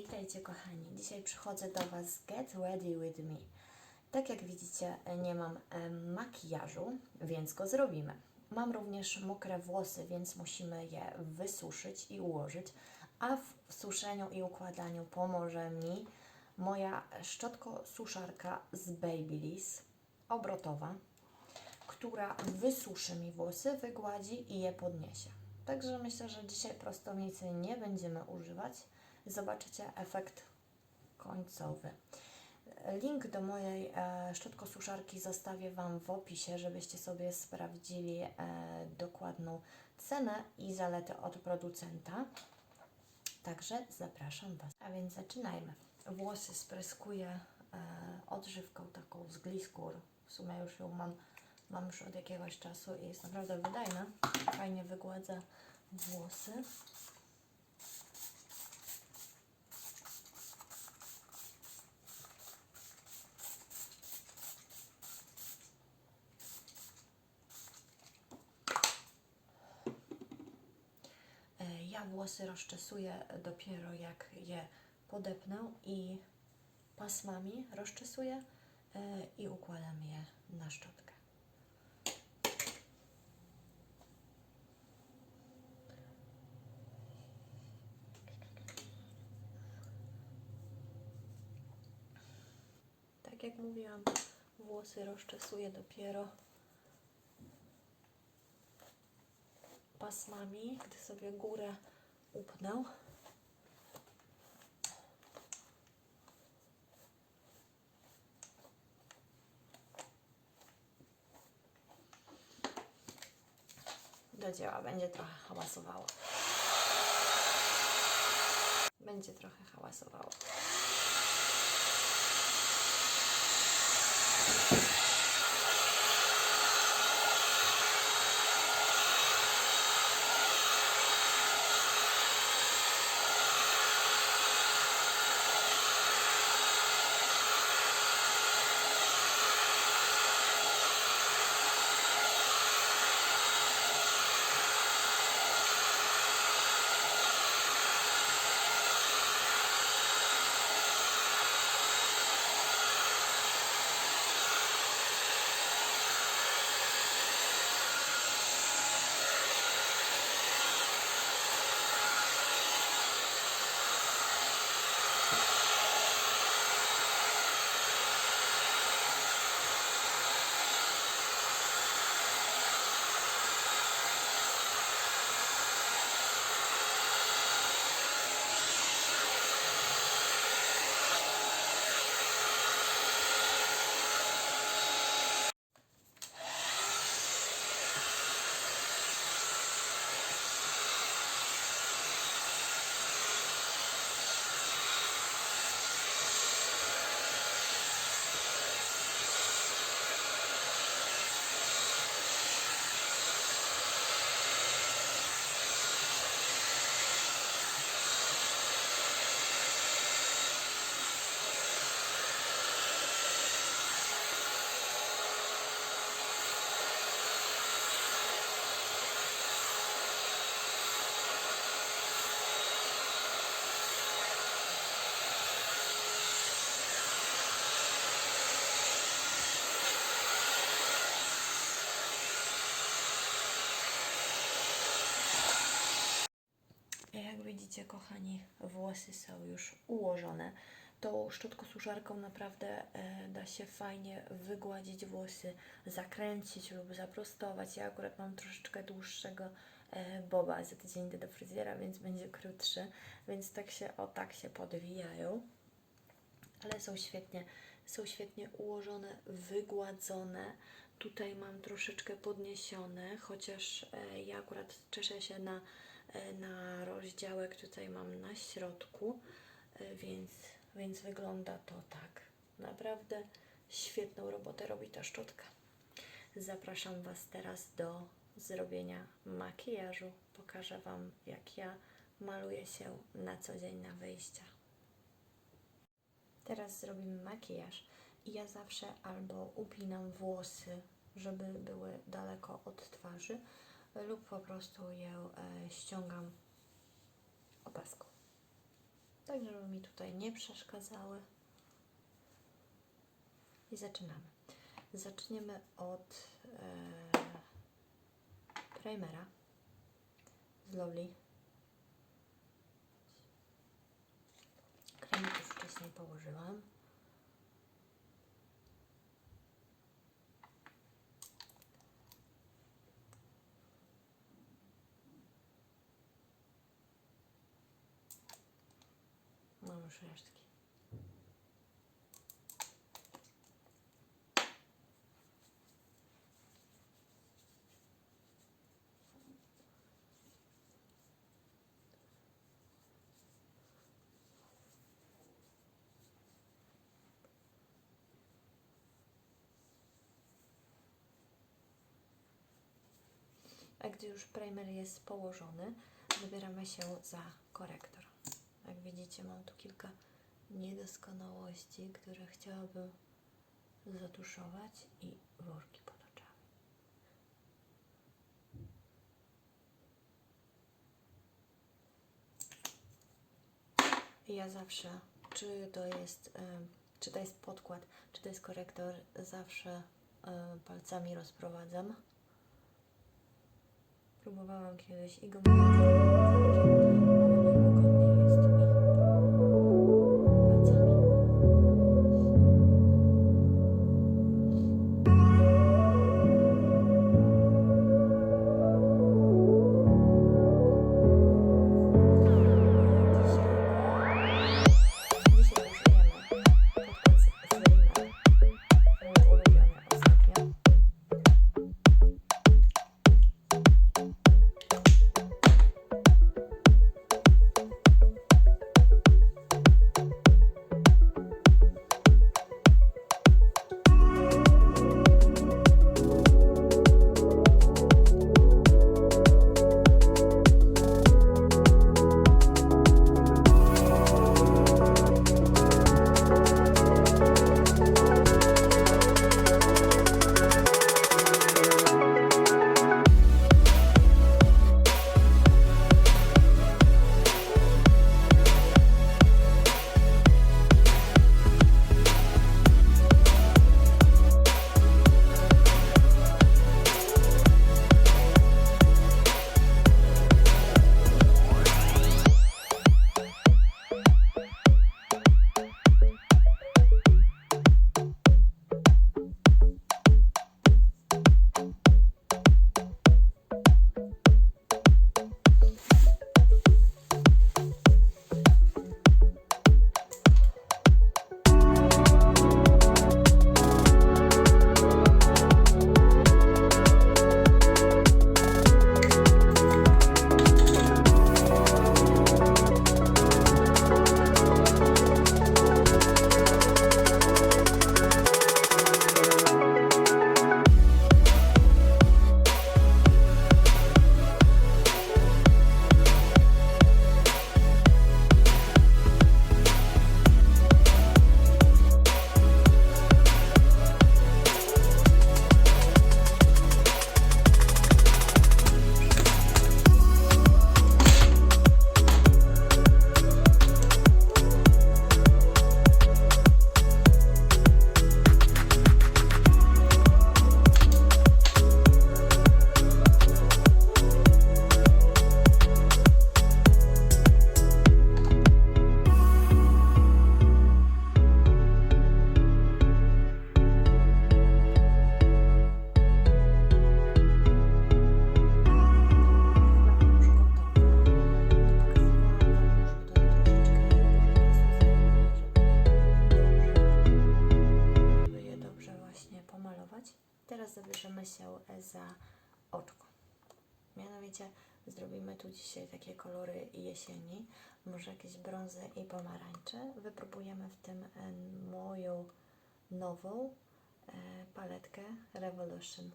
Witajcie kochani. Dzisiaj przychodzę do Was Get Ready With Me. Tak jak widzicie, nie mam em, makijażu, więc go zrobimy. Mam również mokre włosy, więc musimy je wysuszyć i ułożyć, a w suszeniu i układaniu pomoże mi moja szczotko-suszarka z Babyliss, obrotowa, która wysuszy mi włosy, wygładzi i je podniesie. Także myślę, że dzisiaj prostownicy nie będziemy używać. Zobaczycie efekt końcowy. Link do mojej e, szczotkosuszarki zostawię Wam w opisie, żebyście sobie sprawdzili e, dokładną cenę i zalety od producenta. Także zapraszam Was. A więc zaczynajmy. Włosy spryskuję e, odżywką taką z Gliskur. W sumie już ją mam, mam już od jakiegoś czasu i jest naprawdę wydajna. Fajnie wygładza włosy. E, Ja włosy rozczesuję dopiero jak je podepnę i pasmami rozczesuję e, i układam je na szczotkę. Tak jak mówiłam, włosy rozczesuję dopiero pasmami, gdy sobie górę upnę. Do dzieła będzie trochę hałasowało. Będzie trochę hałasowało. Jak widzicie, kochani, włosy są już ułożone. Tą szczotkosuszarką naprawdę e, da się fajnie wygładzić włosy, zakręcić lub zaprostować. Ja akurat mam troszeczkę dłuższego e, boba. Za tydzień idę do fryzjera, więc będzie krótszy. Więc tak się, o tak się podwijają. Ale są świetnie, są świetnie ułożone, wygładzone. Tutaj mam troszeczkę podniesione, chociaż e, ja akurat cieszę się na, na rozdziałek tutaj mam na środku, e, więc, więc wygląda to tak. Naprawdę świetną robotę robi ta szczotka. Zapraszam Was teraz do zrobienia makijażu. Pokażę Wam, jak ja maluję się na co dzień na wyjścia. Teraz zrobimy makijaż i ja zawsze albo upinam włosy, żeby były daleko od twarzy, lub po prostu je ściągam opaską. tak żeby mi tutaj nie przeszkadzały. I zaczynamy. Zaczniemy od e, primera z Lovely. Kremik już wcześniej położyłam. Resztki. A gdy już primer jest położony, zabieramy się za korektor. Jak widzicie, mam tu kilka niedoskonałości, które chciałabym zatuszować i worki pod oczami. Ja zawsze, czy to jest, em, czy to jest podkład, czy to jest korektor, zawsze em, palcami rozprowadzam. Próbowałam kiedyś i go za oczko. Mianowicie zrobimy tu dzisiaj takie kolory jesieni, może jakieś brązy i pomarańcze. Wypróbujemy w tym moją nową e, paletkę Revolution.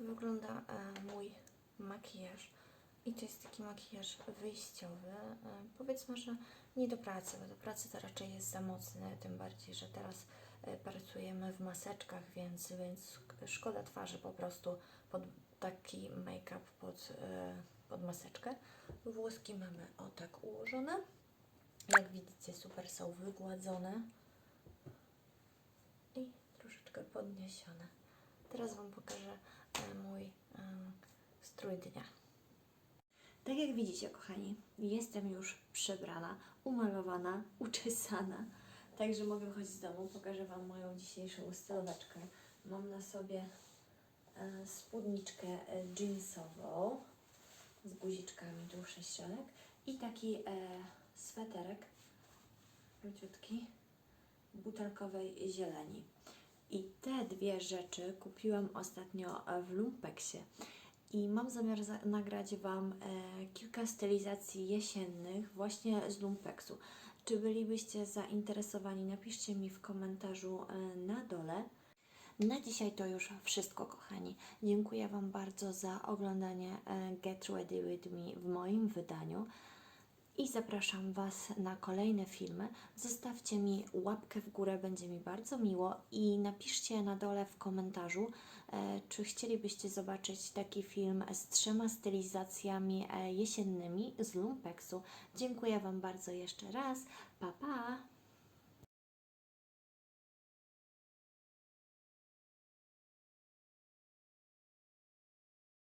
Wygląda e, mój makijaż. I to jest taki makijaż wyjściowy. E, powiedzmy, że nie do pracy, bo do pracy to raczej jest za mocny, tym bardziej, że teraz e, pracujemy w maseczkach, więc, więc szkoda twarzy po prostu pod taki make-up pod, pod maseczkę. Włoski mamy o tak ułożone. Jak widzicie, super są wygładzone i troszeczkę podniesione. Teraz Wam pokażę mój strój dnia. Tak jak widzicie, kochani, jestem już przebrana, umalowana, uczesana. Także mogę wychodzić z domu. Pokażę Wam moją dzisiejszą stylóweczkę. Mam na sobie e, spódniczkę e, jeansową z guziczkami, tu sześcionek i taki e, sweterek króciutki butelkowej zieleni. I te dwie rzeczy kupiłam ostatnio w Lumpeksie. I mam zamiar za- nagrać Wam e, kilka stylizacji jesiennych właśnie z Lumpeksu. Czy bylibyście zainteresowani? Napiszcie mi w komentarzu e, na dole. Na dzisiaj to już wszystko, kochani. Dziękuję Wam bardzo za oglądanie e, Get Ready With Me w moim wydaniu i zapraszam Was na kolejne filmy. Zostawcie mi łapkę w górę, będzie mi bardzo miło i napiszcie na dole w komentarzu, e, czy chcielibyście zobaczyć taki film z trzema stylizacjami e, jesiennymi z Lumpeksu. Dziękuję Wam bardzo jeszcze raz. Pa, pa!